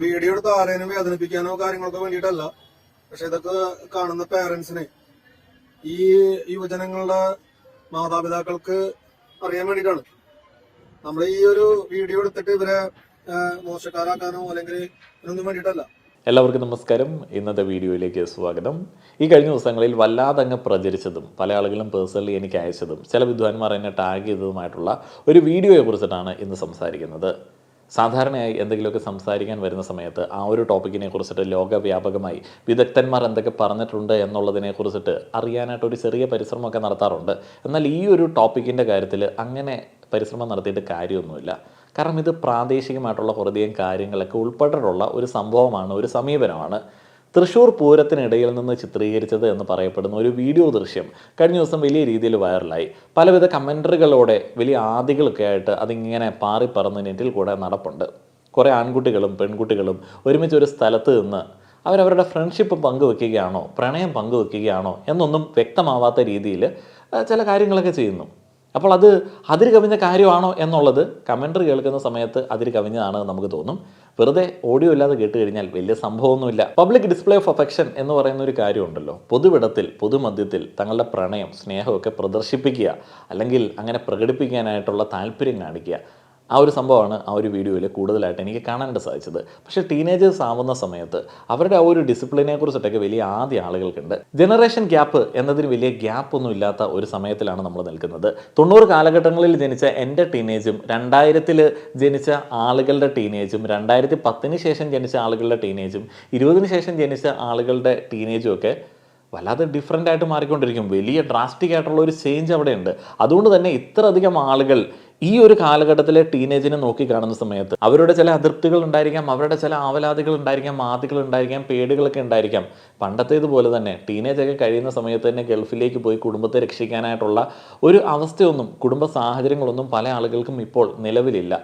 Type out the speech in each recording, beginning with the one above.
Video എടുത്ത് ആരെയും വേദനിപ്പിക്കാനോ കാര്യങ്ങളൊക്കെ വേണ്ടിയിട്ടല്ല. പക്ഷെ ഇതൊക്കെ കാണുന്ന പേരൻസിനെ ഈ യുവജനങ്ങളുടെ മാതാപിതാക്കൾക്ക് അറിയാൻ വേണ്ടിയിട്ടാണ്. നമ്മൾ ഈ ഒരു വീഡിയോ എടുത്തിട്ട് ഇവരെ മോശക്കാരാക്കാനോ അല്ലെങ്കിൽ ഇതിനൊന്നും വേണ്ടിയിട്ടല്ല. എല്ലാവർക്കും നമസ്കാരം. ഇന്നത്തെ വീഡിയോയിലേക്ക് സ്വാഗതം. ഈ കഴിഞ്ഞ ദിവസങ്ങളിൽ വല്ലാതങ്ങ് പ്രചരിച്ചതും പല ആളുകളും പേഴ്സണലി എനിക്ക് അയച്ചതും ചില വിദ്വാൻമാർ എന്നെ ടാഗ് ചെയ്തതുമായിട്ടുള്ള ഒരു വീഡിയോയെ കുറിച്ചിട്ടാണ് ഇന്ന് സംസാരിക്കുന്നത്. സാധാരണയായി എന്തെങ്കിലുമൊക്കെ സംസാരിക്കാൻ വരുന്ന സമയത്ത് ആ ഒരു ടോപ്പിക്കിനെ കുറിച്ചിട്ട് ലോകവ്യാപകമായി വിദഗ്ധന്മാർ എന്തൊക്കെ പറഞ്ഞിട്ടുണ്ട് എന്നുള്ളതിനെ കുറിച്ചിട്ട് അറിയാനായിട്ട് ഒരു ചെറിയ പരിശ്രമമൊക്കെ നടത്താറുണ്ട്. എന്നാൽ ഈ ഒരു ടോപ്പിക്കിന്റെ കാര്യത്തിൽ അങ്ങനെ പരിശ്രമം നടത്തിയിട്ട് കാര്യമൊന്നുമില്ല. കാരണം ഇത് പ്രാദേശികമായിട്ടുള്ള കുറേയധികം കാര്യങ്ങളൊക്കെ ഉൾപ്പെട്ടിട്ടുള്ള ഒരു സംഭവമാണ് ഒരു സമീപനമാണ്. തൃശ്ശൂർ പൂരത്തിനിടയിൽ നിന്ന് ചിത്രീകരിച്ചത് എന്ന് പറയപ്പെടുന്ന ഒരു വീഡിയോ ദൃശ്യം കഴിഞ്ഞ ദിവസം വലിയ രീതിയിൽ വൈറലായി. പലവിധ കമന്ററുകളോടെ വലിയ ആദികളൊക്കെ ആയിട്ട് അതിങ്ങനെ പാറി പറന്ന് നെറ്റിൽ കൂടെ നടപ്പുണ്ട്. കുറേ ആൺകുട്ടികളും പെൺകുട്ടികളും ഒരുമിച്ച് ഒരു സ്ഥലത്ത് നിന്ന് അവരവരുടെ ഫ്രണ്ട്ഷിപ്പ് പങ്കുവെക്കുകയാണോ പ്രണയം പങ്കുവെക്കുകയാണോ എന്നൊന്നും വ്യക്തമാവാത്ത രീതിയിൽ ചില കാര്യങ്ങളൊക്കെ ചെയ്യുന്നു. അപ്പോൾ അത് അതിര് കവിഞ്ഞ കാര്യമാണോ എന്നുള്ളത് കമന്ററി കേൾക്കുന്ന സമയത്ത് അതിര് കവിഞ്ഞതാണ് നമുക്ക് തോന്നും. വെറുതെ ഓഡിയോ ഇല്ലാതെ കേട്ട് കഴിഞ്ഞാൽ വലിയ സംഭവമൊന്നുമില്ല. പബ്ലിക് ഡിസ്പ്ലേ ഓഫ് അഫെക്ഷൻ എന്ന് പറയുന്ന ഒരു കാര്യമുണ്ടല്ലോ. പൊതുവിടത്തിൽ പൊതുമധ്യത്തിൽ തങ്ങളുടെ പ്രണയം സ്നേഹമൊക്കെ പ്രദർശിപ്പിക്കുക അല്ലെങ്കിൽ അങ്ങനെ പ്രകടിപ്പിക്കാനായിട്ടുള്ള താല്പര്യം കാണിക്കുക. ആ ഒരു സംഭവമാണ് ആ ഒരു വീഡിയോയിൽ കൂടുതലായിട്ട് എനിക്ക് കാണാനായിട്ട് സാധിച്ചത്. പക്ഷേ ടീനേജേഴ്സ് ആവുന്ന സമയത്ത് അവരുടെ ആ ഒരു ഡിസിപ്ലിനെ കുറിച്ചിട്ടൊക്കെ വലിയ ആദ്യ ആളുകൾക്കുണ്ട്. ജനറേഷൻ ഗ്യാപ്പ് എന്നതിന് വലിയ ഗ്യാപ്പ് ഒന്നും ഇല്ലാത്ത ഒരു സമയത്തിലാണ് നമ്മൾ നിൽക്കുന്നത്. തൊണ്ണൂറ് കാലഘട്ടങ്ങളിൽ ജനിച്ച എന്റെ ടീനേജും രണ്ടായിരത്തിൽ ജനിച്ച ആളുകളുടെ ടീനേജും രണ്ടായിരത്തി പത്തിന് ശേഷം ജനിച്ച ആളുകളുടെ ടീനേജും ഇരുപതിന് ശേഷം ജനിച്ച ആളുകളുടെ ടീനേജും ഒക്കെ വല്ലാതെ ഡിഫറെന്റ് ആയിട്ട് മാറിക്കൊണ്ടിരിക്കും. വലിയ ഡ്രാസ്റ്റിക് ആയിട്ടുള്ള ഒരു ചേഞ്ച് അവിടെയുണ്ട്. അതുകൊണ്ട് തന്നെ ഇത്രയധികം ആളുകൾ ഈ ഒരു കാലഘട്ടത്തിലെ ടീനേജിനെ നോക്കി കാണുന്ന സമയത്ത് അവരുടെ ചില അതൃപ്തികൾ ഉണ്ടായിരിക്കാം അവരുടെ ചില ആവലാതികൾ ഉണ്ടായിരിക്കാം ആദികൾ ഉണ്ടായിരിക്കാം പേടികളൊക്കെ ഉണ്ടായിരിക്കാം. പണ്ടത്തെ ഇതുപോലെ തന്നെ ടീനേജൊക്കെ കഴിയുന്ന സമയത്ത് തന്നെ ഗൾഫിലേക്ക് പോയി കുടുംബത്തെ രക്ഷിക്കാനായിട്ടുള്ള ഒരു അവസ്ഥയൊന്നും കുടുംബ സാഹചര്യങ്ങളൊന്നും പല ആളുകൾക്കും ഇപ്പോൾ നിലവിലില്ല.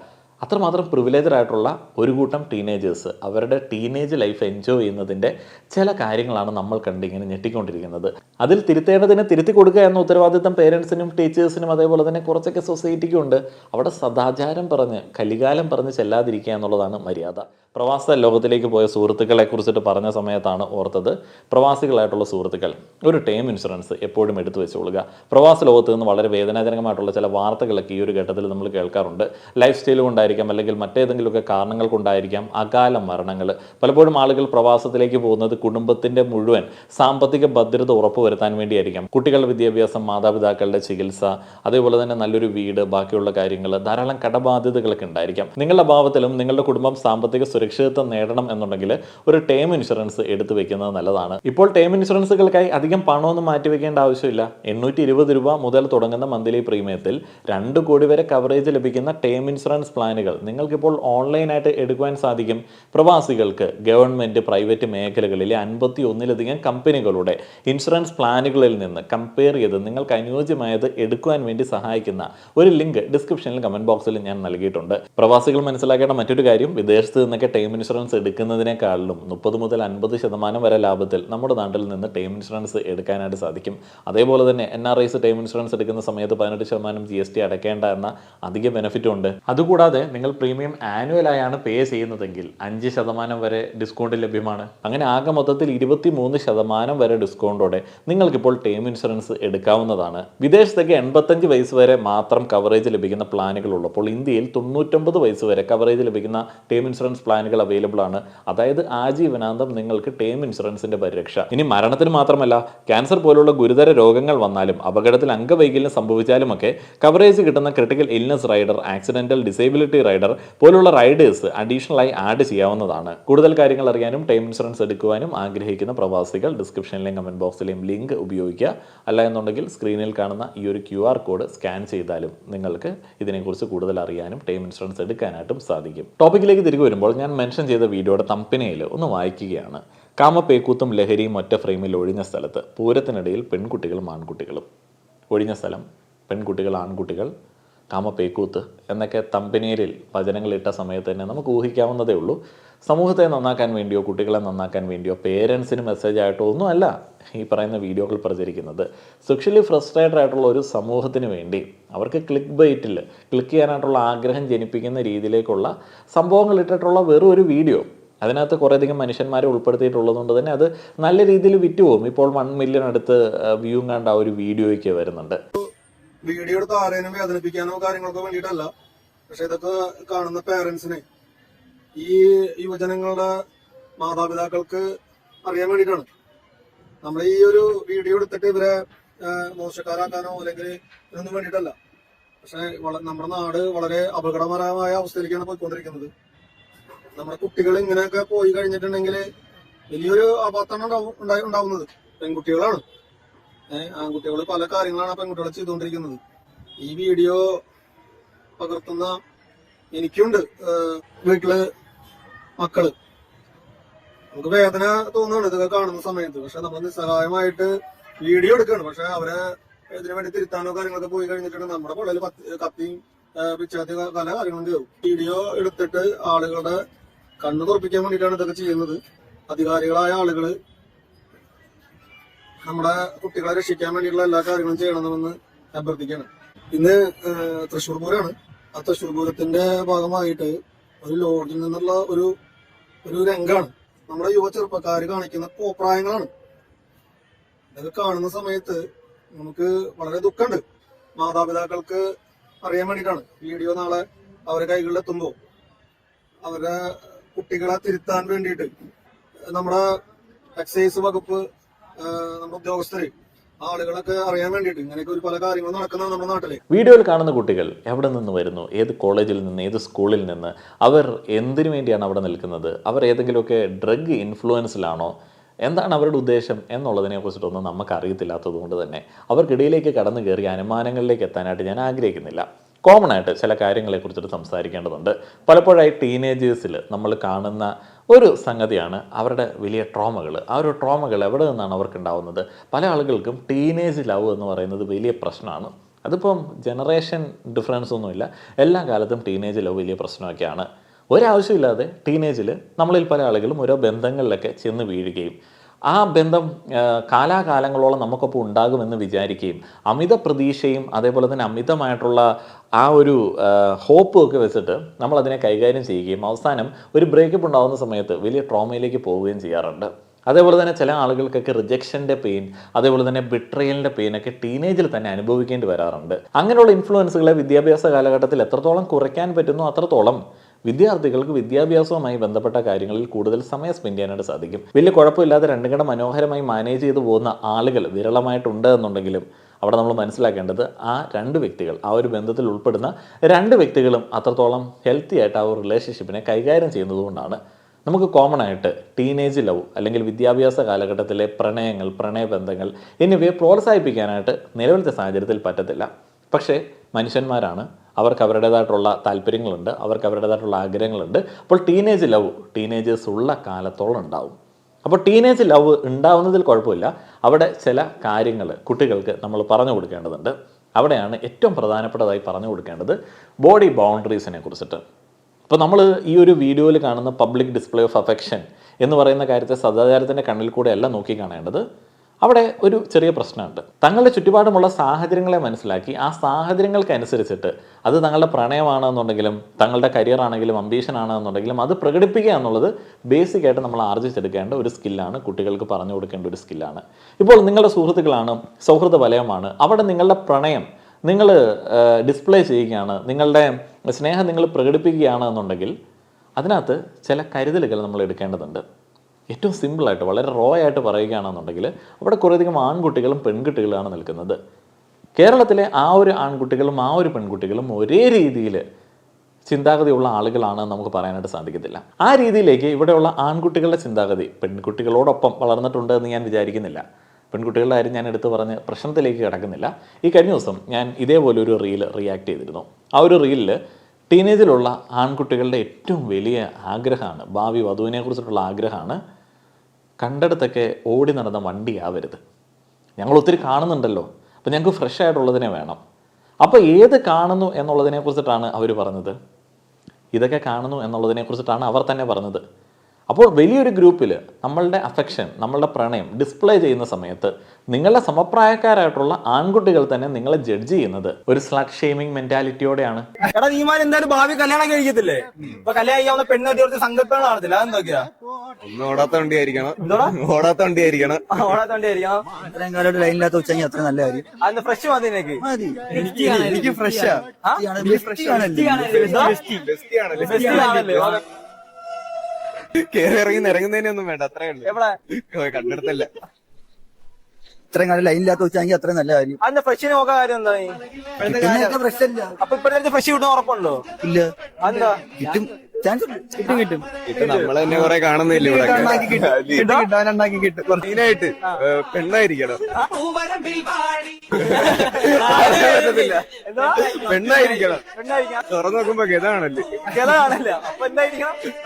അത്രമാത്രം പ്രിവിലേജഡ് ആയിട്ടുള്ള ഒരു കൂട്ടം ടീനേജേഴ്സ് അവരുടെ ടീനേജ് ലൈഫ് എൻജോയ് ചെയ്യുന്നതിന്റെ ചില കാര്യങ്ങളാണ് നമ്മൾ കണ്ടിങ്ങനെ ഞെട്ടിക്കൊണ്ടിരിക്കുന്നത്. അതിൽ തിരുത്തേണ്ടതിനെ തിരുത്തി കൊടുക്കുക എന്ന ഉത്തരവാദിത്തം പേരൻസിനും ടീച്ചേഴ്സിനും അതേപോലെ തന്നെ കുറച്ചൊക്കെ സൊസൈറ്റിക്കും ഉണ്ട്. അവിടെ സദാചാരം പറഞ്ഞ് കലികാലം പറഞ്ഞ് ചെല്ലാതിരിക്കുക എന്നുള്ളതാണ് മര്യാദ. പ്രവാസ ലോകത്തിലേക്ക് പോയ സുഹൃത്തുക്കളെ കുറിച്ചിട്ട് പറഞ്ഞ സമയത്താണ് ഓർത്തത്. പ്രവാസികളായിട്ടുള്ള സുഹൃത്തുക്കൾ ഒരു ടേം ഇൻഷുറൻസ് എപ്പോഴും എടുത്തു വെച്ചുകൊള്ളുക പ്രവാസ ലോകത്ത് നിന്ന് വളരെ വേദനാജനകമായിട്ടുള്ള ചില വാർത്തകളൊക്കെ ഈ ഒരു ഘട്ടത്തിൽ നമ്മൾ കേൾക്കാറുണ്ട്. ലൈഫ് സ്റ്റൈൽ കൊണ്ടായിരിക്കാം അല്ലെങ്കിൽ മറ്റേതെങ്കിലുമൊക്കെ കാരണങ്ങൾ കൊണ്ടായിരിക്കാം അകാല മരണങ്ങൾ. പലപ്പോഴും ആളുകൾ പ്രവാസത്തിലേക്ക് പോകുന്നത് കുടുംബത്തിന്റെ മുഴുവൻ സാമ്പത്തിക ഭദ്രത ഉറപ്പുവരുത്താൻ വേണ്ടിയായിരിക്കാം. കുട്ടികളുടെ വിദ്യാഭ്യാസം മാതാപിതാക്കളുടെ ചികിത്സ അതേപോലെ തന്നെ നല്ലൊരു വീട് ബാക്കിയുള്ള കാര്യങ്ങൾ ധാരാളം കടബാധ്യതകളൊക്കെ ഉണ്ടായിരിക്കാം. നിങ്ങളുടെ അഭാവത്തിലും നിങ്ങളുടെ കുടുംബം സാമ്പത്തിക സുരക്ഷിതത്വം നേടണം എന്നുണ്ടെങ്കിൽ ഒരു ടേം ഇൻഷുറൻസ് എടുത്തു വെക്കുന്നത് നല്ലതാണ്. ഇപ്പോൾ ടേം ഇൻഷുറൻസുകൾക്കായി അധികം പണമൊന്നും മാറ്റി വെക്കേണ്ട ആവശ്യമില്ല. എണ്ണൂറ്റി ഇരുപത് രൂപ മുതൽ തുടങ്ങുന്ന മന്ത്ലി പ്രീമിയത്തിൽ രണ്ട് കോടി വരെ കവറേജ് ലഭിക്കുന്ന ടേം ഇൻഷുറൻസ് പ്ലാനുകൾ നിങ്ങൾക്കിപ്പോൾ ഓൺലൈനായിട്ട് എടുക്കുവാൻ സാധിക്കും പ്രവാസികൾക്ക് ഗവൺമെന്റ് പ്രൈവറ്റ് മേഖലകളിലെ അൻപത്തി ഒന്നിലധികം കമ്പനികളുടെ ഇൻഷുറൻസ് പ്ലാനുകളിൽ നിന്ന് കമ്പയർ ചെയ്ത് നിങ്ങൾക്ക് അനുയോജ്യമായത് എടുക്കുവാൻ വേണ്ടി സഹായിക്കുന്ന ഒരു ലിങ്ക് ഡിസ്ക്രിപ്ഷനിൽ കമന്റ് ബോക്സിൽ ഞാൻ നൽകിയിട്ടുണ്ട്. പ്രവാസികൾ മനസ്സിലാക്കേണ്ട മറ്റൊരു കാര്യം വിദേശത്ത് നിന്നൊക്കെ ടൈം ഇൻഷുറൻസ് എടുക്കുന്നതിനേക്കാളും മുപ്പത് മുതൽ അൻപത് ശതമാനം വരെ ലാഭത്തിൽ നമ്മുടെ നാട്ടിൽ നിന്ന് ടൈം ഇൻഷുറൻസ് എടുക്കാനായിട്ട് സാധിക്കും. അതേപോലെ തന്നെ N R Is term insurance എടുക്കുന്ന സമയത്ത് പതിനെട്ട് ശതമാനം ജി എസ് ടി അടയ്ക്കേണ്ട എന്ന അധിക ബെനിഫിറ്റും ഉണ്ട്. അതുകൂടാതെ നിങ്ങൾ പ്രീമിയം ആനുവലായാണ് പേ ചെയ്യുന്നതെങ്കിൽ അഞ്ച് ശതമാനം വരെ ഡിസ്കൗണ്ട് ലഭ്യമാണ്. അങ്ങനെ ആകെ മൊത്തത്തിൽ ഇരുപത്തി മൂന്ന് ശതമാനം വരെ ഡിസ്കൗണ്ടോടെ നിങ്ങൾക്കിപ്പോൾ ടേം ഇൻഷുറൻസ് എടുക്കാവുന്നതാണ്. വിദേശത്തേക്ക് എൺപത്തഞ്ച് വയസ്സ് വരെ മാത്രം കവറേജ് ലഭിക്കുന്ന പ്ലാനുകൾ ഉള്ളപ്പോൾ ഇന്ത്യയിൽ തൊണ്ണൂറ്റൊമ്പത് വയസ്സ് വരെ കവറേജ് ലഭിക്കുന്ന ടേം ഇൻഷുറൻസ് പ്ലാനുകൾ അവൈലബിൾ ആണ്. അതായത് ആജീവനാന്തം നിങ്ങൾക്ക് ടേം ഇൻഷുറൻസിന്റെ പരിരക്ഷ. ഇനി മരണത്തിന് മാത്രമല്ല ക്യാൻസർ പോലുള്ള ഗുരുതര രോഗങ്ങൾ വന്നാലും അപകടത്തിൽ അംഗവൈകല്യം സംഭവിച്ചാലുമൊക്കെ കവറേജ് കിട്ടുന്ന critical illness rider accidental disability rider പോലുള്ള റൈഡേഴ്സ് അഡീഷണലായി ആഡ് ചെയ്യാവുന്നതാണ്. കൂടുതൽ കാര്യങ്ങൾ അറിയാനും ടൈം ഇൻഷുറൻസ് എടുക്കുവാനും ആഗ്രഹിക്കുന്ന പ്രവാസികൾ ഡിസ്ക്രിപ്ഷനിലെയും കമന്റ് ബോക്സിലെയും ലിങ്ക് ഉപയോഗിക്കുക. അല്ല എന്നുണ്ടെങ്കിൽ സ്ക്രീനിൽ കാണുന്ന ഈ ഒരു ക്യു ആർ കോഡ് സ്കാൻ ചെയ്താലും നിങ്ങൾക്ക് ഇതിനെക്കുറിച്ച് കൂടുതൽ അറിയാനും ടൈം ഇൻഷുറൻസ് എടുക്കാനായിട്ടും സാധിക്കും. ടോപ്പിക്കിലേക്ക് തിരികെ വരുമ്പോൾ ഞാൻ മെൻഷൻ ചെയ്ത വീഡിയോയുടെ തമ്പനയിൽ ഒന്ന് വായിക്കുകയാണ്. കാമപ്പേക്കൂത്തും ലഹരിയും ഒറ്റ ഫ്രെയിമിൽ ഒഴിഞ്ഞ സ്ഥലത്ത് പൂരത്തിനിടയിൽ പെൺകുട്ടികളും ആൺകുട്ടികളും. ഒഴിഞ്ഞ സ്ഥലം. പെൺകുട്ടികൾ ആൺകുട്ടികൾ. കാമപ്പേക്കൂത്ത് എന്നൊക്കെ തമ്പനീരിൽ വചനങ്ങളിട്ട സമയത്ത് തന്നെ നമുക്ക് ഊഹിക്കാവുന്നതേ ഉള്ളൂ. സമൂഹത്തെ നന്നാക്കാൻ വേണ്ടിയോ കുട്ടികളെ നന്നാക്കാൻ വേണ്ടിയോ പേരൻസിന് മെസ്സേജ് ആയിട്ടോ ഒന്നുമല്ല ഈ പറയുന്ന വീഡിയോകൾ പ്രചരിക്കുന്നത്. സെക്ഷലി ഫ്രസ്ട്രേറ്റഡ് ആയിട്ടുള്ള ഒരു സമൂഹത്തിന് വേണ്ടി അവർക്ക് ക്ലിക്ക് ബൈറ്റിൽ ക്ലിക്ക് ചെയ്യാനായിട്ടുള്ള ആഗ്രഹം ജനിപ്പിക്കുന്ന രീതിയിലേക്കുള്ള സംഭവങ്ങൾ ഇട്ടിട്ടുള്ള വെറും ഒരു വീഡിയോ. അതിനകത്ത് കുറേയധികം മനുഷ്യന്മാരെ ഉൾപ്പെടുത്തിയിട്ടുള്ളതുകൊണ്ട് തന്നെ അത് നല്ല രീതിയിൽ വിറ്റുപോകും. ഇപ്പോൾ വൺ മില്യൺ അടുത്ത് വ്യൂ കണ്ട ആ ഒരു വീഡിയോയ്ക്ക് വരുന്നുണ്ട്. വീഡിയോ എടുത്ത് ആരെയും വേദനിപ്പിക്കാനോ കാര്യങ്ങൾക്കോ വേണ്ടിയിട്ടല്ല. പക്ഷെ ഇതൊക്കെ കാണുന്ന പേരൻസിനെ ഈ യുവജനങ്ങളുടെ മാതാപിതാക്കൾക്ക് അറിയാൻ വേണ്ടിയിട്ടാണ്. നമ്മൾ ഈ ഒരു വീഡിയോ എടുത്തിട്ട് ഇവരെ മോശക്കാരാക്കാനോ അല്ലെങ്കിൽ ഇതിനൊന്നും വേണ്ടിയിട്ടല്ല. പക്ഷെ നമ്മുടെ നാട് വളരെ അപകടകരമായ അവസ്ഥയിലേക്കാണ് പോയിക്കൊണ്ടിരിക്കുന്നത്. നമ്മുടെ കുട്ടികൾ ഇങ്ങനെയൊക്കെ പോയി കഴിഞ്ഞിട്ടുണ്ടെങ്കിൽ വലിയൊരു അപകടമാണ് ഉണ്ടാവുന്നത്. പെൺകുട്ടികളാണ്. ആൺകുട്ടികൾ പല കാര്യങ്ങളാണ് പെൺകുട്ടികൾ ചെയ്തുകൊണ്ടിരിക്കുന്നത്. ഈ വീഡിയോ പകർത്തുന്ന എനിക്കുണ്ട് വീട്ടിൽ മക്കൾ. നമുക്ക് വേദന തോന്നുന്നുണ്ട് ഇതൊക്കെ കാണുന്ന സമയത്ത്. പക്ഷെ നമ്മൾ നിസ്സഹായമായിട്ട് വീഡിയോ എടുക്കുകയാണ് പക്ഷെ അവരെ ഇതിനു വേണ്ടി തിരുത്താനോ കാര്യങ്ങളൊക്കെ പോയി കഴിഞ്ഞിട്ടുണ്ടെങ്കിൽ നമ്മുടെ പുള്ളിൽ കത്തിയും പിച്ചാത്തി പല കാര്യങ്ങളും ചെയ്യും വീഡിയോ എടുത്തിട്ട് ആളുകളുടെ കണ്ണു തുറപ്പിക്കാൻ വേണ്ടിയിട്ടാണ് ഇതൊക്കെ ചെയ്യുന്നത്. അധികാരികളായ ആളുകൾ നമ്മുടെ കുട്ടികളെ രക്ഷിക്കാൻ വേണ്ടിയിട്ടുള്ള എല്ലാ കാര്യങ്ങളും ചെയ്യണമെന്ന് അഭ്യർത്ഥിക്കുകയാണ്. ഇന്ന് തൃശ്ശൂർ പൂരമാണ് ആ തൃശ്ശൂർ പൂരത്തിന്റെ ഭാഗമായിട്ട് ഒരു ലോഡ്ജിൽ നിന്നുള്ള ഒരു ഒരു രംഗമാണ് നമ്മുടെ യുവ ചെറുപ്പക്കാർ കാണിക്കുന്ന കോപ്രായങ്ങളാണ്. ഇതൊക്കെ കാണുന്ന സമയത്ത് നമുക്ക് വളരെ ദുഃഖമുണ്ട്. മാതാപിതാക്കൾക്ക് അറിയാൻ വേണ്ടിയിട്ടാണ് വീഡിയോ നാളെ അവരുടെ കൈകളിൽ എത്തുമ്പോൾ അവരുടെ കുട്ടികളെ തിരുത്താൻ വേണ്ടിയിട്ട് നമ്മുടെ എക്സൈസ് വകുപ്പ് നമ്മുടെ ഉദ്യോഗസ്ഥര് ആളുകളൊക്കെ അറിയാൻ വേണ്ടിട്ട് ഇങ്ങനെയൊക്കെ ഒരു പല കാര്യങ്ങളും നടക്കുന്ന നമ്മുടെ നാട്ടിൽ. വീഡിയോയിൽ കാണുന്ന കുട്ടികൾ എവിടെ നിന്ന് വരുന്നു? ഏത് കോളേജിൽ നിന്ന് ഏത് സ്കൂളിൽ നിന്ന്? അവർ എന്തിനു വേണ്ടിയാണ് അവിടെ നിൽക്കുന്നത്? അവർ ഏതെങ്കിലുമൊക്കെ ഡ്രഗ് ഇൻഫ്ലുവൻസിലാണോ എന്താണ് അവരുടെ ഉദ്ദേശം എന്നുള്ളതിനെ കുറിച്ചിട്ടൊന്നും നമുക്ക് അറിയത്തില്ലാത്തത് കൊണ്ട് തന്നെ അവർക്കിടയിലേക്ക് കടന്നു കയറി അനുമാനങ്ങളിലേക്ക് എത്താനായിട്ട് ഞാൻ ആഗ്രഹിക്കുന്നില്ല. കോമൺ ആയിട്ട് ചില കാര്യങ്ങളെ കുറിച്ചിട്ട് സംസാരിക്കേണ്ടതുണ്ട്. പലപ്പോഴായി ടീനേജേഴ്സിൽ നമ്മൾ കാണുന്ന ഒരു സംഗതിയാണ് അവരുടെ വലിയ ട്രോമകൾ. ആ ഒരു ട്രോമകൾ എവിടെ നിന്നാണ് അവർക്കുണ്ടാവുന്നത്? പല ആളുകൾക്കും ടീനേജ് ലവ് എന്ന് പറയുന്നത് വലിയ പ്രശ്നമാണ്. അതിപ്പം ജനറേഷൻ ഡിഫറൻസ് ഒന്നുമില്ല. എല്ലാ കാലത്തും ടീനേജ് ലവ് വലിയ പ്രശ്നമൊക്കെയാണ്. ഒരാവശ്യമില്ലാതെ ടീനേജിൽ നമ്മളിൽ പല ആളുകളും ഓരോ ബന്ധങ്ങളിലൊക്കെ ചെന്ന് വീഴുകയും ആ ബന്ധം കാലാകാലങ്ങളോളം നമുക്കൊപ്പം ഉണ്ടാകുമെന്ന് വിചാരിക്കുകയും അമിത പ്രതീക്ഷയും അതേപോലെ തന്നെ അമിതമായിട്ടുള്ള ആ ഒരു ഹോപ്പും ഒക്കെ വെച്ചിട്ട് നമ്മൾ അതിനെ കൈകാര്യം ചെയ്യുകയും അവസാനം ഒരു ബ്രേക്കപ്പ് ഉണ്ടാകുന്ന സമയത്ത് വലിയ ട്രോമയിലേക്ക് പോവുകയും ചെയ്യാറുണ്ട്. അതേപോലെ തന്നെ ചില ആളുകൾക്കൊക്കെ റിജക്ഷന്റെ പെയിൻ അതേപോലെ തന്നെ ബിട്രയലിന്റെ പെയിനൊക്കെ ടീനേജിൽ തന്നെ അനുഭവിക്കേണ്ടി വരാറുണ്ട്. അങ്ങനെയുള്ള ഇൻഫ്ലുവൻസുകളെ വിദ്യാഭ്യാസ കാലഘട്ടത്തിൽ എത്രത്തോളം കുറയ്ക്കാൻ പറ്റുന്നു അത്രത്തോളം വിദ്യാർത്ഥികൾക്ക് വിദ്യാഭ്യാസവുമായി ബന്ധപ്പെട്ട കാര്യങ്ങളിൽ കൂടുതൽ സമയം സ്പെൻഡ് ചെയ്യാനായിട്ട് സാധിക്കും. വലിയ കുഴപ്പമില്ലാതെ രണ്ടും കൂടെ മനോഹരമായി മാനേജ് ചെയ്തു പോകുന്ന ആളുകൾ വിരളമായിട്ടുണ്ട് എന്നുണ്ടെങ്കിലും അവിടെ നമ്മൾ മനസ്സിലാക്കേണ്ടത് ആ രണ്ട് വ്യക്തികൾ ആ ഒരു ബന്ധത്തിൽ ഉൾപ്പെടുന്ന രണ്ട് വ്യക്തികളും അത്രത്തോളം ഹെൽത്തി ആയിട്ട് ആ ഒരു റിലേഷൻഷിപ്പിനെ കൈകാര്യം ചെയ്യുന്നതുകൊണ്ടാണ് നമുക്ക് കോമൺ ആയിട്ട് ടീനേജ് ലവ് അല്ലെങ്കിൽ വിദ്യാഭ്യാസ കാലഘട്ടത്തിലെ പ്രണയങ്ങൾ പ്രണയബന്ധങ്ങൾ എന്നിവയെ പ്രോത്സാഹിപ്പിക്കാനായിട്ട് നിലവിലത്തെ സാഹചര്യത്തിൽ പറ്റത്തില്ല. പക്ഷേ മനുഷ്യന്മാരാണ് അവർക്ക് അവരുടേതായിട്ടുള്ള താല്പര്യങ്ങളുണ്ട് അവർക്ക് അവരുടേതായിട്ടുള്ള ആഗ്രഹങ്ങളുണ്ട്. അപ്പോൾ ടീനേജ് ലവ് ടീനേജേഴ്സ് ഉള്ള കാലത്തോളം ഉണ്ടാവും. അപ്പോൾ ടീനേജ് ലവ് ഉണ്ടാവുന്നതിൽ കുഴപ്പമില്ല. അവിടെ ചില കാര്യങ്ങൾ കുട്ടികൾക്ക് നമ്മൾ പറഞ്ഞു കൊടുക്കേണ്ടതുണ്ട്. അവിടെയാണ് ഏറ്റവും പ്രധാനപ്പെട്ടതായി പറഞ്ഞു കൊടുക്കേണ്ടത് ബോഡി ബൗണ്ടറീസിനെ കുറിച്ചിട്ട്. അപ്പോൾ നമ്മൾ ഈ ഒരു വീഡിയോയിൽ കാണുന്ന പബ്ലിക് ഡിസ്പ്ലേ ഓഫ് അഫെക്ഷൻ എന്ന് പറയുന്ന കാര്യത്തെ സദാചാരത്തിന്റെ കണ്ണിൽ കൂടെ അല്ല നോക്കി കാണേണ്ടത്. അവിടെ ഒരു ചെറിയ പ്രശ്നമുണ്ട്. തങ്ങളുടെ ചുറ്റുപാടുമുള്ള സാഹചര്യങ്ങളെ മനസ്സിലാക്കി ആ സാഹചര്യങ്ങൾക്കനുസരിച്ചിട്ട് അത് തങ്ങളുടെ പ്രണയമാണെന്നുണ്ടെങ്കിലും തങ്ങളുടെ കരിയർ ആണെങ്കിലും അംബീഷൻ ആണെന്നുണ്ടെങ്കിലും അത് പ്രകടിപ്പിക്കുക എന്നുള്ളത് ബേസിക് ആയിട്ട് നമ്മൾ ആർജിച്ചെടുക്കേണ്ട ഒരു സ്കില്ലാണ് കുട്ടികൾക്ക് പറഞ്ഞു കൊടുക്കേണ്ട ഒരു സ്കില്ലാണ്. ഇപ്പോൾ നിങ്ങളുടെ സുഹൃത്തുക്കളാണ് സൗഹൃദ വലയമാണ്. അവിടെ നിങ്ങളുടെ പ്രണയം നിങ്ങൾ ഡിസ്പ്ലേ ചെയ്യുകയാണ്. നിങ്ങളുടെ സ്നേഹം നിങ്ങൾ പ്രകടിപ്പിക്കുകയാണ് എന്നുണ്ടെങ്കിൽ അതിനകത്ത് ചില കരുതലുകൾ നമ്മൾ എടുക്കേണ്ടതുണ്ട്. ഏറ്റവും സിമ്പിളായിട്ട് വളരെ റോ ആയിട്ട് പറയുകയാണെന്നുണ്ടെങ്കിൽ അവിടെ കുറേയധികം ആൺകുട്ടികളും പെൺകുട്ടികളാണ് നിൽക്കുന്നത്. കേരളത്തിലെ ആ ഒരു ആൺകുട്ടികളും ആ ഒരു പെൺകുട്ടികളും ഒരേ രീതിയിൽ ചിന്താഗതിയുള്ള ആളുകളാണ് നമുക്ക് പറയാനായിട്ട് സാധിക്കത്തില്ല. ആ രീതിയിലേക്ക് ഇവിടെയുള്ള ആൺകുട്ടികളുടെ ചിന്താഗതി പെൺകുട്ടികളോടൊപ്പം വളർന്നിട്ടുണ്ട് എന്ന് ഞാൻ വിചാരിക്കുന്നില്ല. പെൺകുട്ടികളുടെ കാര്യം ഞാൻ എടുത്തു പറഞ്ഞ് പ്രശ്നത്തിലേക്ക് കിടക്കുന്നില്ല. ഈ കഴിഞ്ഞ ദിവസം ഞാൻ ഇതേപോലെ ഒരു റീൽ റിയാക്ട് ചെയ്തിരുന്നു. ആ ഒരു റീലിൽ ടീനേജിലുള്ള ആൺകുട്ടികളുടെ ഏറ്റവും വലിയ ആഗ്രഹമാണ് ഭാവി വധുവിനെ കുറിച്ചിട്ടുള്ള ആഗ്രഹമാണ് കണ്ടെടുത്തൊക്കെ ഓടി നടന്ന വണ്ടിയാവരുത്. ഞങ്ങൾ ഒത്തിരി കാണുന്നുണ്ടല്ലോ. അപ്പം ഞങ്ങൾക്ക് ഫ്രഷ് ആയിട്ടുള്ളതിനെ വേണം. അപ്പോൾ ഏത് കാണുന്നു എന്നുള്ളതിനെ കുറിച്ചിട്ടാണ് അവർ പറഞ്ഞത്? ഇതൊക്കെ കാണുന്നു എന്നുള്ളതിനെ കുറിച്ചിട്ടാണ് അവർ തന്നെ പറഞ്ഞത്. അപ്പോൾ വലിയൊരു ഗ്രൂപ്പിൽ നമ്മളുടെ അഫെക്ഷൻ നമ്മളുടെ പ്രണയം ഡിസ്പ്ലേ ചെയ്യുന്ന സമയത്ത് നിങ്ങളുടെ സമപ്രായക്കാരായിട്ടുള്ള ആൺകുട്ടികൾ തന്നെ നിങ്ങളെ ജഡ്ജ് ചെയ്യുന്നത് ഒരു സ്ലഗ് ഷെയ്മിങ് മെന്റാലിറ്റിയോടെയാണ് എടാ നീമാൻ എന്തായാലും ഭാവി കല്യാണം കഴിക്കത്തില്ലേ? ഇപ്പൊ കല്യാണം കഴിക്കാവുന്ന പെണ്ണ് കെട്ടി കുറച്ച് സങ്കല്പങ്ങൾ കാണത്തില്ല അതെന്തൊക്കെയാ? ഒന്ന് ഓടാത്ത വണ്ടി ആയിരിക്കണം എന്തോടാ ഓടാത്ത വണ്ടി ആയിരിക്കണം ഓടാത്ത ലൈനില്ലാത്ത അത്ര നല്ല കാര്യം. ഫ്രഷ് മതി മതി. എനിക്ക് ഫ്രഷാ ബെസ്റ്റ് ആണല്ലേ? കേറി ഇറങ്ങി ഒന്നും വേണ്ട അത്രേ ഉള്ളൂ. കണ്ടെടുത്തല്ല. ഇത്രയും കാലം ലൈനില്ലാത്ത വെച്ചാൽ അത്രയും നല്ല കാര്യം. അതിന്റെ ഫ്രഷ് നോക്കാൻ കാര്യം എന്താ പ്രശ്നമില്ല അപ്പൊ ഇപ്പഴത്തെ ഫ്രഷ് കിട്ടുന്ന ഉറപ്പുണ്ടോ? ഇല്ല. അതെന്താ? കിട്ടും. ചാൻസ് കിട്ടും. കിട്ടും ഇപ്പൊ നമ്മൾ തന്നെ കുറെ കാണുന്നില്ല ഇവിടെ കിട്ടാനുണ്ടാക്കി കിട്ടും. മെയിനായിട്ട് പെണ്ണായിരിക്കണം. പറ്റത്തില്ല തുറന്നു നോക്കുമ്പോ ഗതാണല്ലേ?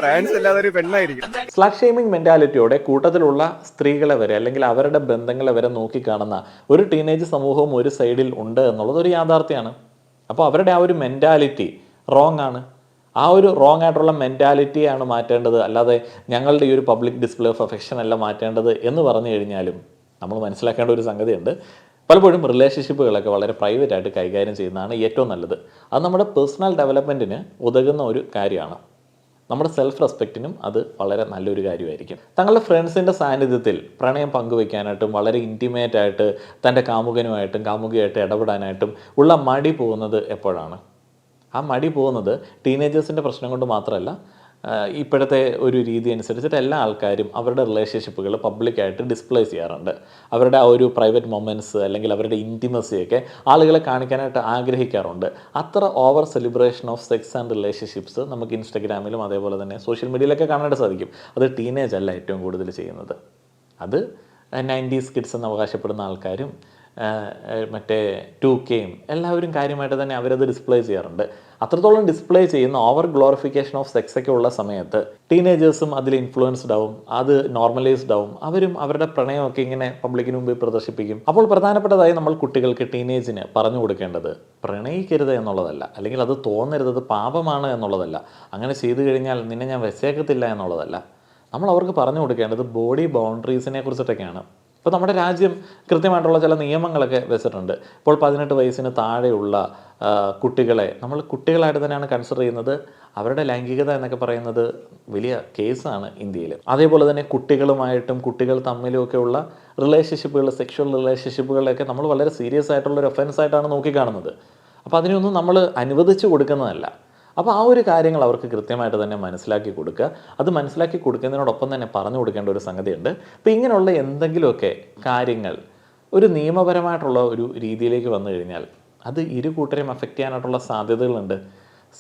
ട്രാൻസ് അല്ലാതെ ഒരു പെണ്ണായിരിക്കണം. മെന്റാലിറ്റിയോടെ കൂട്ടത്തിലുള്ള സ്ത്രീകളെ വരെ അല്ലെങ്കിൽ അവരുടെ ബന്ധങ്ങളെ വരെ നോക്കിക്കാണുന്ന ഒരു ടീനേജ് സമൂഹവും ഒരു സൈഡിൽ ഉണ്ട് എന്നുള്ളത് ഒരു യാഥാർത്ഥ്യമാണ് അപ്പോൾ അവരുടെ ആ ഒരു മെന്റാലിറ്റി റോങ് ആണ്. ആ ഒരു റോങ് ആയിട്ടുള്ള മെന്റാലിറ്റിയാണ് മാറ്റേണ്ടത്. അല്ലാതെ ഞങ്ങളുടെ ഈ ഒരു പബ്ലിക് ഡിസ്പ്ലേ ഓഫ് അഫെക്ഷൻ അല്ല മാറ്റേണ്ടത് എന്ന് പറഞ്ഞു കഴിഞ്ഞാലും നമ്മൾ മനസ്സിലാക്കേണ്ട ഒരു സംഗതിയുണ്ട്. പലപ്പോഴും റിലേഷൻഷിപ്പുകളൊക്കെ വളരെ പ്രൈവറ്റ് ആയിട്ട് കൈകാര്യം ചെയ്യുന്നതാണ് ഏറ്റവും നല്ലത്. അത് നമ്മുടെ പേഴ്സണൽ ഡെവലപ്മെന്റിന് ഉതകുന്ന ഒരു കാര്യമാണ്. നമ്മുടെ സെൽഫ് റെസ്പെക്റ്റിനും അത് വളരെ നല്ലൊരു കാര്യമായിരിക്കും. തങ്ങളുടെ ഫ്രണ്ട്സിന്റെ സാന്നിധ്യത്തിൽ പ്രണയം പങ്കുവെക്കാനായിട്ടും വളരെ ഇന്റിമേറ്റ് ആയിട്ട് തന്റെ കാമുകനുമായിട്ടും കാമുകിയായിട്ട് ഇടപെടാനായിട്ടും ഉള്ള മടി പോകുന്നത് എപ്പോഴാണ്? ആ മടി പോകുന്നത് ടീനേജേഴ്സിന്റെ പ്രശ്നം കൊണ്ട് മാത്രമല്ല ഇപ്പോഴത്തെ ഒരു രീതി അനുസരിച്ചിട്ട് എല്ലാ ആൾക്കാരും അവരുടെ റിലേഷൻഷിപ്പുകൾ പബ്ലിക്കായിട്ട് ഡിസ്പ്ലേ ചെയ്യാറുണ്ട്. അവരുടെ ആ ഒരു പ്രൈവറ്റ് മൊമെന്റ്സ് അല്ലെങ്കിൽ അവരുടെ ഇന്റിമസിയൊക്കെ ആളുകളെ കാണിക്കാനായിട്ട് ആഗ്രഹിക്കാറുണ്ട്. അത്ര over celebration of sex and relationships നമുക്ക് ഇൻസ്റ്റഗ്രാമിലും അതേപോലെ തന്നെ സോഷ്യൽ മീഡിയയിലൊക്കെ കാണാനായിട്ട് സാധിക്കും. അത് ടീനേജ് അല്ല ഏറ്റവും കൂടുതൽ ചെയ്യുന്നത്. അത് നയന്റീസ് കിഡ്സ് എന്ന് അവകാശപ്പെടുന്ന ആൾക്കാരും മറ്റേ ടു കെയും എല്ലാവരും കാര്യമായിട്ട് തന്നെ അവരത് ഡിസ്പ്ലേ ചെയ്യാറുണ്ട്. അത്രത്തോളം ഡിസ്പ്ലേ ചെയ്യുന്ന ഓവർ ഗ്ലോറിഫിക്കേഷൻ ഓഫ് സെക്സ് ഒക്കെ ഉള്ള സമയത്ത് ടീനേജേഴ്സും അതിൽ ഇൻഫ്ലുവൻസ്ഡ് ആവും അത് നോർമലൈസ്ഡ് ആവും. അവരും അവരുടെ പ്രണയമൊക്കെ ഇങ്ങനെ പബ്ലിക്കിന് മുമ്പിൽ പ്രദർശിപ്പിക്കും. അപ്പോൾ പ്രധാനപ്പെട്ടതായി നമ്മൾ കുട്ടികൾക്ക് ടീനേജിന് പറഞ്ഞു കൊടുക്കേണ്ടത് പ്രണയിക്കരുത് എന്നുള്ളതല്ല. അല്ലെങ്കിൽ അത് തോന്നരുത് അത് പാപമാണ് എന്നുള്ളതല്ല. അങ്ങനെ ചെയ്തു കഴിഞ്ഞാൽ നിന്നെ ഞാൻ വെച്ചേക്കത്തില്ല എന്നുള്ളതല്ല. നമ്മൾ അവർക്ക് പറഞ്ഞു കൊടുക്കേണ്ടത് ബോഡി ബൗണ്ടറീസിനെ കുറിച്ചിട്ടൊക്കെയാണ്. ഇപ്പോൾ നമ്മുടെ രാജ്യം കൃത്യമായിട്ടുള്ള ചില നിയമങ്ങളൊക്കെ വെച്ചിട്ടുണ്ട്. ഇപ്പോൾ പതിനെട്ട് വയസ്സിന് താഴെയുള്ള കുട്ടികളെ നമ്മൾ കുട്ടികളായിട്ട് തന്നെയാണ് കൺസിഡർ ചെയ്യുന്നത്. അവരുടെ ലൈംഗികത എന്നൊക്കെ പറയുന്നത് വലിയ കേസാണ് ഇന്ത്യയിൽ അതേപോലെ തന്നെ കുട്ടികളുമായിട്ടും കുട്ടികൾ തമ്മിലുമൊക്കെയുള്ള റിലേഷൻഷിപ്പുകൾ സെക്ഷൽ റിലേഷൻഷിപ്പുകളൊക്കെ നമ്മൾ വളരെ സീരിയസ് ആയിട്ടുള്ള ഒരു ഒഫൻസ് ആയിട്ടാണ് നോക്കിക്കാണുന്നത്. അപ്പോൾ അതിനൊന്നും നമ്മൾ അനുവദിച്ചു കൊടുക്കുന്നതല്ല. അപ്പോൾ ആ ഒരു കാര്യങ്ങൾ അവർക്ക് കൃത്യമായിട്ട് തന്നെ മനസ്സിലാക്കി കൊടുക്കുക. അത് മനസ്സിലാക്കി കൊടുക്കുന്നതിനോടൊപ്പം തന്നെ പറഞ്ഞു കൊടുക്കേണ്ട ഒരു സംഗതിയുണ്ട്. അപ്പോൾ ഇങ്ങനെയുള്ള എന്തെങ്കിലുമൊക്കെ കാര്യങ്ങൾ ഒരു നിയമപരമായിട്ടുള്ള ഒരു രീതിയിലേക്ക് വന്നു കഴിഞ്ഞാൽ അത് ഇരു കൂട്ടരെയും അഫക്റ്റ് ചെയ്യാനായിട്ടുള്ള സാധ്യതകളുണ്ട്.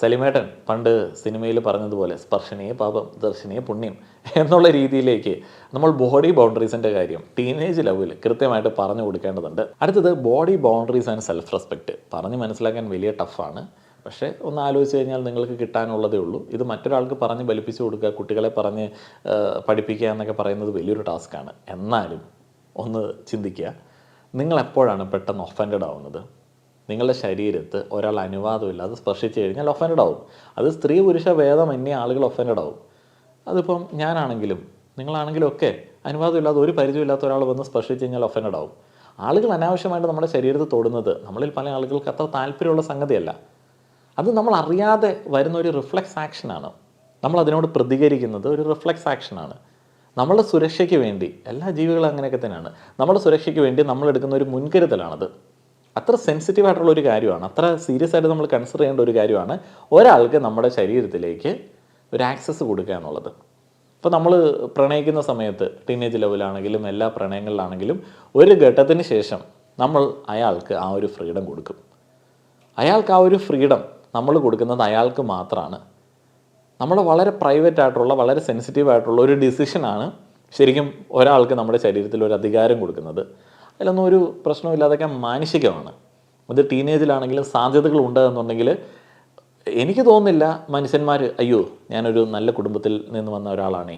സലിമേട്ടൻ പണ്ട് സിനിമയിൽ പറഞ്ഞതുപോലെ സ്പർശനീയ പാപം ദർശനീയ പുണ്യം എന്നുള്ള രീതിയിലേക്ക് നമ്മൾ ബോഡി ബൗണ്ടറീസിന്റെ കാര്യം ടീനേജ് ലെവലിൽ കൃത്യമായിട്ട് പറഞ്ഞു കൊടുക്കേണ്ടതുണ്ട്. അടുത്തത് body boundaries and self respect പറഞ്ഞ് മനസ്സിലാക്കാൻ വലിയ ടഫാണ് പക്ഷേ ഒന്ന് ആലോചിച്ച് കഴിഞ്ഞാൽ നിങ്ങൾക്ക് കിട്ടാനുള്ളതേ ഉള്ളൂ. ഇത് മറ്റൊരാൾക്ക് പറഞ്ഞ് ബലിപ്പിച്ച് കൊടുക്കുക കുട്ടികളെ പറഞ്ഞ് പഠിപ്പിക്കുക എന്നൊക്കെ പറയുന്നത് വലിയൊരു ടാസ്ക്കാണ്. എന്നാലും ഒന്ന് ചിന്തിക്കുക. നിങ്ങൾ എപ്പോഴാണ് പെട്ടെന്ന് ഒഫൻഡഡ് ആവുന്നത്? നിങ്ങളുടെ ശരീരത്ത് ഒരാൾ അനുവാദമില്ലാതെ സ്പർശിച്ചു കഴിഞ്ഞാൽ ഒഫൻഡഡ് ആവും. അത് സ്ത്രീ പുരുഷ ഭേദം എന്നീ ആളുകൾ ഒഫൻഡഡ് ആവും. അതിപ്പം ഞാനാണെങ്കിലും നിങ്ങളാണെങ്കിലും ഒക്കെ അനുവാദമില്ലാതെ ഒരു പരിചയമില്ലാത്ത ഒരാൾ വന്ന് സ്പർശിച്ച് കഴിഞ്ഞാൽ ഒഫൻഡഡ് ആവും. ആളുകൾ അനാവശ്യമായിട്ട് നമ്മുടെ ശരീരത്തിൽ തൊടുന്നത് നമ്മളിൽ പല ആളുകൾക്ക് അത്ര താല്പര്യമുള്ള സംഗതിയല്ല. അത് നമ്മൾ അറിയാതെ വരുന്ന ഒരു റിഫ്ലെക്സ് ആക്ഷനാണ് നമ്മൾ അതിനോട് പ്രതികരിക്കുന്നത് ഒരു റിഫ്ലെക്സ് ആക്ഷനാണ് നമ്മളുടെ സുരക്ഷയ്ക്ക് വേണ്ടി എല്ലാ ജീവികളും അങ്ങനെയൊക്കെ തന്നെയാണ്. നമ്മുടെ സുരക്ഷയ്ക്ക് വേണ്ടി നമ്മൾ എടുക്കുന്ന ഒരു മുൻകരുതലാണത്. അത്ര സെൻസിറ്റീവ് ആയിട്ടുള്ള ഒരു കാര്യമാണ്. അത്ര സീരിയസ് ആയിട്ട് നമ്മൾ കൺസിഡർ ചെയ്യേണ്ട ഒരു കാര്യമാണ് ഒരാൾക്ക് നമ്മുടെ ശരീരത്തിലേക്ക് ഒരു ആക്സസ് കൊടുക്കുക എന്നുള്ളത്. ഇപ്പോൾ നമ്മൾ പ്രണയിക്കുന്ന സമയത്ത് ടീനേജ് ലെവലാണെങ്കിലും എല്ലാ പ്രണയങ്ങളിലാണെങ്കിലും ഒരു ഘട്ടത്തിന് ശേഷം നമ്മൾ അയാൾക്ക് ആ ഒരു ഫ്രീഡം കൊടുക്കും. അയാൾക്ക് ആ ഒരു ഫ്രീഡം നമ്മൾ കൊടുക്കുന്നത് അയാൾക്ക് മാത്രമാണ് നമ്മൾ വളരെ പ്രൈവറ്റ് ആയിട്ടുള്ള വളരെ സെൻസിറ്റീവ് ആയിട്ടുള്ള ഒരു ഡിസിഷനാണ് ശരിക്കും ഒരാൾക്ക് നമ്മുടെ ശരീരത്തിൽ ഒരു അധികാരം കൊടുക്കുന്നത്. അതിലൊന്നും ഒരു പ്രശ്നമില്ലാതൊക്കെ മാനുഷികമാണ്. അത് ടീനേജിലാണെങ്കിലും സാധ്യതകൾ ഉണ്ട് എന്നുണ്ടെങ്കിൽ എനിക്ക് തോന്നുന്നില്ല മനുഷ്യന്മാർ അയ്യോ ഞാനൊരു നല്ല കുടുംബത്തിൽ നിന്ന് വന്ന ഒരാളാണേ.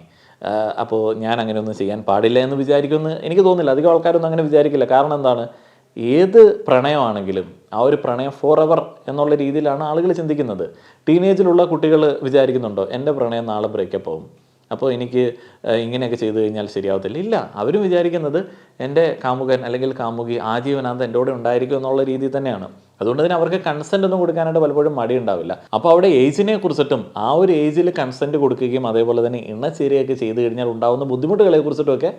അപ്പോൾ ഞാൻ അങ്ങനെയൊന്നും ചെയ്യാൻ പാടില്ല എന്ന് വിചാരിക്കുമെന്ന് എനിക്ക് തോന്നുന്നില്ല. അധികം ആൾക്കാരൊന്നും അങ്ങനെ വിചാരിക്കില്ല. കാരണം എന്താണ്? ഏത് പ്രണയമാണെങ്കിലും ആ ഒരു പ്രണയം ഫോർ എവർ എന്നുള്ള രീതിയിലാണ് ആളുകൾ ചിന്തിക്കുന്നത്. ടീനേജിലുള്ള കുട്ടികൾ വിചാരിക്കുന്നുണ്ടോ എന്റെ പ്രണയം നാളെ ബ്രേക്കപ്പ് ആവും. അപ്പോൾ എനിക്ക് ഇങ്ങനെയൊക്കെ ചെയ്തു കഴിഞ്ഞാൽ ശരിയാവത്തില്ല. ഇല്ല. അവരും വിചാരിക്കുന്നത് എന്റെ കാമുകൻ അല്ലെങ്കിൽ കാമുകി ആജീവനാന്ത എന്റെ കൂടെ ഉണ്ടായിരിക്കും എന്നുള്ള രീതിയിൽ തന്നെയാണ്. അതുകൊണ്ട് തന്നെ അവർക്ക് കൺസെന്റ് ഒന്നും കൊടുക്കാനായിട്ട് പലപ്പോഴും മടി ഉണ്ടാവില്ല. അപ്പോൾ അവിടെ ഏജിനെ കുറിച്ചിട്ടും ആ ഒരു ഏജിൽ കൺസെന്റ് കൊടുക്കുകയും അതേപോലെ തന്നെ ഇണച്ചേരുകയൊക്കെ ചെയ്തു കഴിഞ്ഞാൽ ഉണ്ടാകുന്ന ബുദ്ധിമുട്ടുകളെ കുറിച്ചിട്ടുമൊക്കെ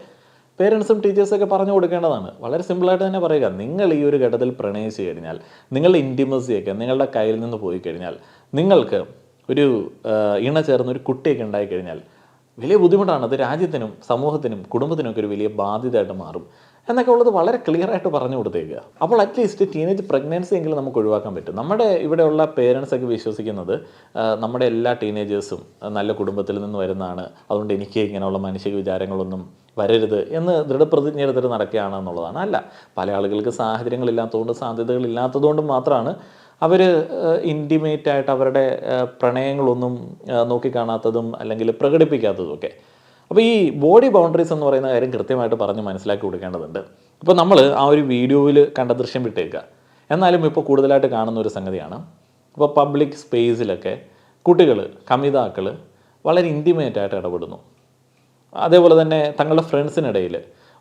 പേരൻസും ടീച്ചേഴ്സൊക്കെ പറഞ്ഞു കൊടുക്കേണ്ടതാണ്. വളരെ സിമ്പിളായിട്ട് തന്നെ പറയുക. നിങ്ങൾ ഈ ഒരു ഘട്ടത്തിൽ പ്രണയിച്ചു കഴിഞ്ഞാൽ നിങ്ങളുടെ ഇന്റിമസിയൊക്കെ നിങ്ങളുടെ കയ്യിൽ നിന്ന് പോയി കഴിഞ്ഞാൽ നിങ്ങൾക്ക് ഒരു ഇണ ചേർന്ന് ഒരു കുട്ടിയൊക്കെ ഉണ്ടായിക്കഴിഞ്ഞാൽ വലിയ ബുദ്ധിമുട്ടാണ്. അത് രാജ്യത്തിനും സമൂഹത്തിനും കുടുംബത്തിനും ഒക്കെ ഒരു വലിയ ബാധ്യതയായിട്ട് മാറും. എന്നൊക്കെ ഉള്ളത് വളരെ ക്ലിയർ ആയിട്ട് പറഞ്ഞു കൊടുത്തേക്കുക. അപ്പോൾ അറ്റ്ലീസ്റ്റ് ടീനേജ് പ്രഗ്നൻസി എങ്കിലും നമുക്ക് ഒഴിവാക്കാൻ പറ്റും. നമ്മുടെ ഇവിടെയുള്ള പേരൻസ് ഒക്കെ വിശ്വസിക്കുന്നത് നമ്മുടെ എല്ലാ ടീനേജേഴ്സും നല്ല കുടുംബത്തിൽ നിന്ന് വരുന്നതാണ്. അതുകൊണ്ട് എനിക്ക് ഇങ്ങനെയുള്ള മാനസിക വിചാരങ്ങളൊന്നും വരരുത് എന്ന് ദൃഢപ്രതിജ്ഞ എടുത്തിട്ട് നടക്കുകയാണ് എന്നുള്ളതാണ്. അല്ല പല ആളുകൾക്ക് സാഹചര്യങ്ങളില്ലാത്തതുകൊണ്ട് സാധ്യതകളില്ലാത്തതുകൊണ്ട് മാത്രമാണ് അവർ ഇന്റിമേറ്റ് ആയിട്ട് അവരുടെ പ്രണയങ്ങളൊന്നും നോക്കിക്കാണാത്തതും അല്ലെങ്കിൽ പ്രകടിപ്പിക്കാത്തതും ഒക്കെ. അപ്പോൾ ഈ ബോഡി ബൗണ്ടറീസ് എന്ന് പറയുന്ന കാര്യം കൃത്യമായിട്ട് പറഞ്ഞ് മനസ്സിലാക്കി കൊടുക്കേണ്ടതുണ്ട്. ഇപ്പോൾ നമ്മൾ ആ ഒരു വീഡിയോയിൽ കണ്ട ദൃശ്യം വിട്ടേക്കുക. എന്നാലും ഇപ്പോൾ കൂടുതലായിട്ട് കാണുന്ന ഒരു സംഗതിയാണ്. ഇപ്പോൾ പബ്ലിക് സ്പേസിലൊക്കെ കുട്ടികൾ കമിതാക്കൾ വളരെ ഇന്റിമേറ്റ് ആയിട്ട് ഇടപെടുന്നു. അതേപോലെ തന്നെ തങ്ങളുടെ ഫ്രണ്ട്സിനിടയിൽ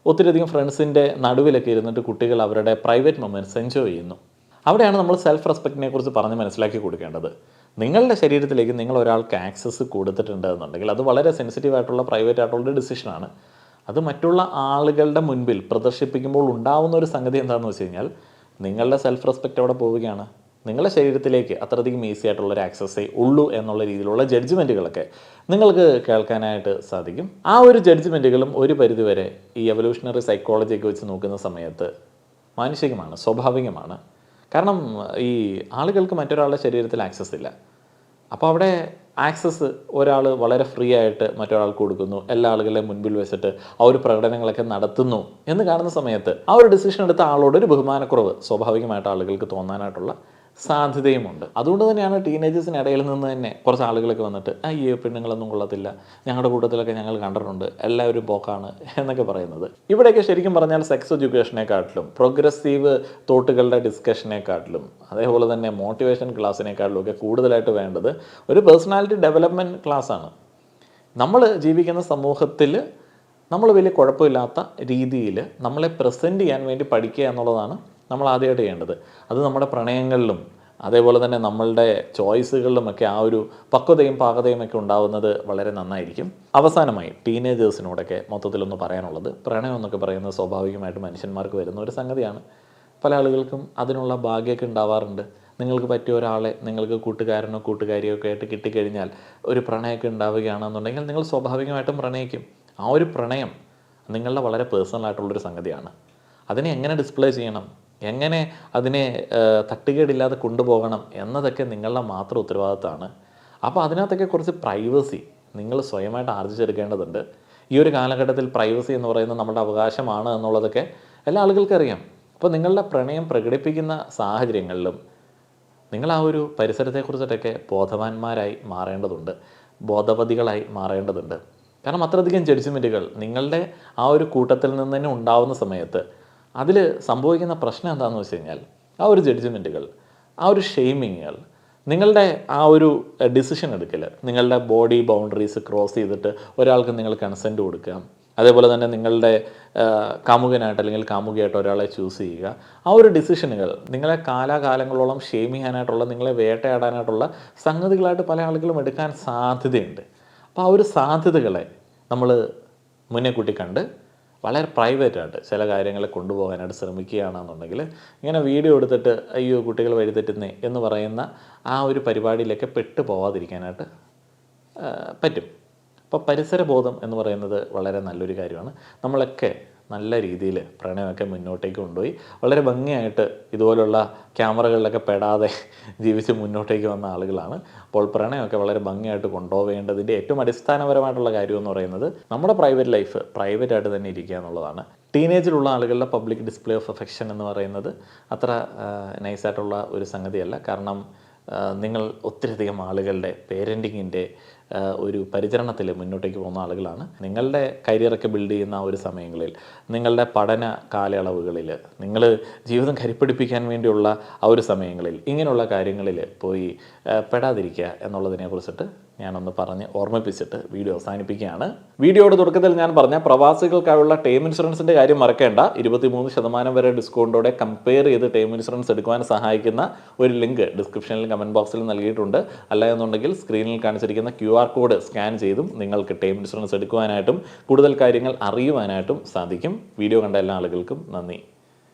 ഒത്തിരിയധികം ഫ്രണ്ട്സിന്റെ നടുവിലൊക്കെ ഇരുന്നിട്ട് കുട്ടികൾ അവരുടെ പ്രൈവറ്റ് മൊമെന്റ്സ് എൻജോയ് ചെയ്യുന്നു. അവിടെയാണ് നമ്മൾ സെൽഫ് റെസ്പെക്റ്റിനെ കുറിച്ച് പറഞ്ഞ് മനസ്സിലാക്കി കൊടുക്കേണ്ടത്. നിങ്ങളുടെ ശരീരത്തിലേക്ക് നിങ്ങൾ ഒരാൾക്ക് ആക്സസ് കൊടുത്തിട്ടുണ്ട് എന്നുണ്ടെങ്കിൽ അത് വളരെ സെൻസിറ്റീവ് ആയിട്ടുള്ള പ്രൈവറ്റ് ആയിട്ടുള്ള ഡിസിഷനാണ് അത് മറ്റുള്ള ആളുകളുടെ മുൻപിൽ പ്രദർശിപ്പിക്കുമ്പോൾ ഉണ്ടാവുന്ന ഒരു സംഗതി എന്താണെന്ന് വെച്ച് കഴിഞ്ഞാൽ നിങ്ങളുടെ സെൽഫ് റെസ്പെക്റ്റ് അവിടെ പോവുകയാണ്. നിങ്ങളുടെ ശരീരത്തിലേക്ക് അത്രയധികം ഈസി ആയിട്ടുള്ള ഒരു ആക്സസേ ഉള്ളൂ എന്നുള്ള രീതിയിലുള്ള ജഡ്ജ്മെന്റുകളൊക്കെ നിങ്ങൾക്ക് കേൾക്കാനായിട്ട് സാധിക്കും. ആ ഒരു ജഡ്ജ്മെന്റുകളും ഒരു പരിധിവരെ ഈ എവല്യൂഷണറി സൈക്കോളജിയൊക്കെ വെച്ച് നോക്കുന്ന സമയത്ത് മാനുഷികമാണ് സ്വാഭാവികമാണ്. കാരണം ഈ ആളുകൾക്ക് മറ്റൊരാളുടെ ശരീരത്തിൽ ആക്സസ് ഇല്ല. അപ്പോൾ അവിടെ ആക്സസ് ഒരാൾ വളരെ ഫ്രീ ആയിട്ട് മറ്റൊരാൾക്ക് കൊടുക്കുന്നു എല്ലാ ആളുകളെയും മുൻപിൽ വെച്ചിട്ട് ആ ഒരു പ്രകടനങ്ങളൊക്കെ നടത്തുന്നു എന്ന് കാണുന്ന സമയത്ത് ആ ഒരു ഡിസിഷൻ എടുത്ത ആളോട് ഒരു ബഹുമാനക്കുറവ് സ്വാഭാവികമായിട്ട് ആളുകൾക്ക് തോന്നാനായിട്ടുള്ള സാധ്യതയുമുണ്ട്. അതുകൊണ്ട് തന്നെയാണ് ടീനേജേഴ്സിന് ഇടയിൽ നിന്ന് തന്നെ കുറച്ച് ആളുകളൊക്കെ വന്നിട്ട് അയ്യോ പെണ്ണുങ്ങളൊന്നും കൊള്ളത്തില്ല. ഞങ്ങളുടെ കൂട്ടത്തിലൊക്കെ ഞങ്ങൾ കണ്ടിട്ടുണ്ട്. എല്ലാവരും പോക്കാണ് എന്നൊക്കെ പറയുന്നത്. ഇവിടെയൊക്കെ ശരിക്കും പറഞ്ഞാൽ സെക്സ് എഡ്യൂക്കേഷനെക്കാട്ടിലും പ്രോഗ്രസീവ് തോട്ടുകളുടെ ഡിസ്കഷനെക്കാട്ടിലും അതേപോലെ തന്നെ മോട്ടിവേഷൻ ക്ലാസ്സിനെക്കാട്ടിലും ഒക്കെ കൂടുതലായിട്ട് വേണ്ടത് ഒരു പേഴ്സണാലിറ്റി ഡെവലപ്മെന്റ് ക്ലാസ്സാണ് നമ്മൾ ജീവിക്കുന്ന സമൂഹത്തിൽ നമ്മൾ വലിയ കുഴപ്പമില്ലാത്ത രീതിയിൽ നമ്മളെ പ്രസന്റ് ചെയ്യാൻ വേണ്ടി പഠിക്കുക എന്നുള്ളതാണ് നമ്മൾ ആദ്യമായിട്ട് ചെയ്യേണ്ടത്. അത് നമ്മുടെ പ്രണയങ്ങളിലും അതേപോലെ തന്നെ നമ്മളുടെ ചോയ്സുകളിലുമൊക്കെ ആ ഒരു പക്വതയും പാകതയും ഒക്കെ ഉണ്ടാവുന്നത് വളരെ നന്നായിരിക്കും. അവസാനമായി ടീനേജേഴ്സിനോടൊക്കെ മൊത്തത്തിലൊന്ന് പറയാനുള്ളത്. പ്രണയം എന്നൊക്കെ പറയുന്നത് സ്വാഭാവികമായിട്ട് മനുഷ്യന്മാർക്ക് വരുന്ന ഒരു സംഗതിയാണ്. പല ആളുകൾക്കും അതിനുള്ള ഭാഗ്യമൊക്കെ ഉണ്ടാവാറുണ്ട്. നിങ്ങൾക്ക് പറ്റിയ ഒരാളെ നിങ്ങൾക്ക് കൂട്ടുകാരനോ കൂട്ടുകാരിയോ ഒക്കെ ആയിട്ട് കിട്ടിക്കഴിഞ്ഞാൽ ഒരു പ്രണയമൊക്കെ ഉണ്ടാവുകയാണെന്നുണ്ടെങ്കിൽ നിങ്ങൾ സ്വാഭാവികമായിട്ടും പ്രണയിക്കും. ആ ഒരു പ്രണയം നിങ്ങളുടെ വളരെ പേഴ്സണൽ ആയിട്ടുള്ളൊരു സംഗതിയാണ്. അതിനെ എങ്ങനെ ഡിസ്പ്ലേ ചെയ്യണം? എങ്ങനെ അതിനെ തട്ടുകേടില്ലാതെ കൊണ്ടുപോകണം എന്നതൊക്കെ നിങ്ങളുടെ മാത്രം ഉത്തരവാദിത്തമാണ്. അപ്പോൾ അതിനകത്തൊക്കെ കുറച്ച് പ്രൈവസി നിങ്ങൾ സ്വയമായിട്ട് ആർജിച്ചെടുക്കേണ്ടതുണ്ട് ഈ ഒരു കാലഘട്ടത്തിൽ പ്രൈവസി എന്ന് പറയുന്നത് നമ്മുടെ അവകാശമാണ് എന്നുള്ളതൊക്കെ എല്ലാ ആളുകൾക്കും അറിയാം. അപ്പോൾ നിങ്ങളുടെ പ്രണയം പ്രകടിപ്പിക്കുന്ന സാഹചര്യങ്ങളിലും നിങ്ങൾ ആ ഒരു പരിസരത്തെക്കുറിച്ചിട്ടൊക്കെ ബോധവാന്മാരായി മാറേണ്ടതുണ്ട്. ബോധവതികളായി മാറേണ്ടതുണ്ട്. കാരണം അത്രയധികം ജഡ്ജ്മെന്റുകൾ നിങ്ങളുടെ ആ ഒരു കൂട്ടത്തിൽ നിന്ന് തന്നെ ഉണ്ടാവുന്ന സമയത്ത് അതിൽ സംഭവിക്കുന്ന പ്രശ്നം എന്താണെന്ന് വെച്ച് കഴിഞ്ഞാൽ ആ ഒരു ജഡ്ജ്മെന്റുകൾ ആ ഒരു ഷെയ്മിങ്ങുകൾ നിങ്ങളുടെ ആ ഒരു ഡിസിഷൻ എടുക്കൽ നിങ്ങളുടെ ബോഡി ബൗണ്ടറീസ് ക്രോസ് ചെയ്തിട്ട് ഒരാൾക്ക് നിങ്ങൾ കൺസെന്റ് കൊടുക്കുക അതേപോലെ തന്നെ നിങ്ങളുടെ കാമുകനായിട്ട് അല്ലെങ്കിൽ കാമുകിയായിട്ട് ഒരാളെ ചൂസ് ചെയ്യുക ആ ഒരു ഡിസിഷനുകൾ നിങ്ങളെ കാലാകാലങ്ങളോളം ഷെയിം ചെയ്യാനായിട്ടുള്ള നിങ്ങളെ വേട്ടയാടാനായിട്ടുള്ള സംഗതികളായിട്ട് പല ആളുകളും എടുക്കാൻ സാധ്യതയുണ്ട്. അപ്പോൾ ആ ഒരു സാധ്യതകളെ നമ്മൾ മുന്നേ കൂട്ടി കണ്ട് വളരെ പ്രൈവറ്റ് ആയിട്ട് ചില കാര്യങ്ങൾ കൊണ്ടുപോകാനായിട്ട് ശ്രമിക്കുകയാണെന്നുണ്ടെങ്കിൽ ഇങ്ങനെ വീഡിയോ എടുത്തിട്ട് അയ്യോ കുട്ടികൾ വഴിതെറ്റുന്നേ എന്ന് പറയുന്ന ആ ഒരു പരിപാടിയിലൊക്കെ പെട്ടു പോവാതിരിക്കാനായിട്ട് പറ്റും. അപ്പോൾ പരിസരബോധം എന്ന് പറയുന്നത് വളരെ നല്ലൊരു കാര്യമാണ്. നമ്മളൊക്കെ നല്ല രീതിയിൽ പ്രണയമൊക്കെ മുന്നോട്ടേക്ക് കൊണ്ടുപോയി. വളരെ ഭംഗിയായിട്ട് ഇതുപോലുള്ള ക്യാമറകളിലൊക്കെ പെടാതെ ജീവിച്ച് മുന്നോട്ടേക്ക് വന്ന ആളുകളാണ്. അപ്പോൾ പ്രണയമൊക്കെ വളരെ ഭംഗിയായിട്ട് കൊണ്ടുപോവേണ്ടതിന്റെ ഏറ്റവും അടിസ്ഥാനപരമായിട്ടുള്ള കാര്യം എന്ന് പറയുന്നത് നമ്മുടെ പ്രൈവറ്റ് ലൈഫ് പ്രൈവറ്റ് ആയിട്ട് തന്നെ ഇരിക്കുക എന്നുള്ളതാണ്. ടീനേജിലുള്ള ആളുകളുടെ പബ്ലിക് ഡിസ്പ്ലേ ഓഫ് അഫെക്ഷൻ എന്ന് പറയുന്നത് അത്ര നൈസായിട്ടുള്ള ഒരു സംഗതിയല്ല. കാരണം നിങ്ങൾ ഒത്തിരിയധികം ആളുകളുടെ പേരന്റിങ്ങിന്റെ ഒരു പരിചരണത്തിൽ മുന്നോട്ടേക്ക് പോകുന്ന ആളുകളാണ്. നിങ്ങളുടെ കരിയറൊക്കെ ബിൽഡ് ചെയ്യുന്ന ആ ഒരു സമയങ്ങളിൽ നിങ്ങളുടെ പഠന കാലയളവുകളിൽ നിങ്ങൾ ജീവിതം കരിപ്പിടിപ്പിക്കാൻ വേണ്ടിയുള്ള ആ ഒരു സമയങ്ങളിൽ ഇങ്ങനെയുള്ള കാര്യങ്ങളിൽ പോയി പെടാതിരിക്കുക എന്നുള്ളതിനെ കുറിച്ചിട്ട് ഞാനൊന്ന് പറഞ്ഞ് ഓർമ്മിപ്പിച്ചിട്ട് വീഡിയോ അവസാനിപ്പിക്കുകയാണ്. വീഡിയോയുടെ തുടക്കത്തിൽ ഞാൻ പറഞ്ഞ പ്രവാസികൾക്കായുള്ള ടേം ഇൻഷുറൻസിന്റെ കാര്യം മറക്കേണ്ട. ഇരുപത്തിമൂന്ന് ശതമാനം വരെ ഡിസ്കൗണ്ടോടെ കമ്പയർ ചെയ്ത് ടേം ഇൻഷുറൻസ് എടുക്കുവാൻ സഹായിക്കുന്ന ഒരു ലിങ്ക് ഡിസ്ക്രിപ്ഷനിൽ കമന്റ് ബോക്സിൽ നൽകിയിട്ടുണ്ട്. അല്ല എന്നുണ്ടെങ്കിൽ സ്ക്രീനിൽ കാണിച്ചിരിക്കുന്ന ക്യു ആർ കോഡ് സ്കാൻ ചെയ്തും നിങ്ങൾക്ക് ടേം ഇൻഷുറൻസ് എടുക്കുവാനായിട്ടും കൂടുതൽ കാര്യങ്ങൾ അറിയുവാനായിട്ടും സാധിക്കും. വീഡിയോ കണ്ട എല്ലാ ആളുകൾക്കും നന്ദി.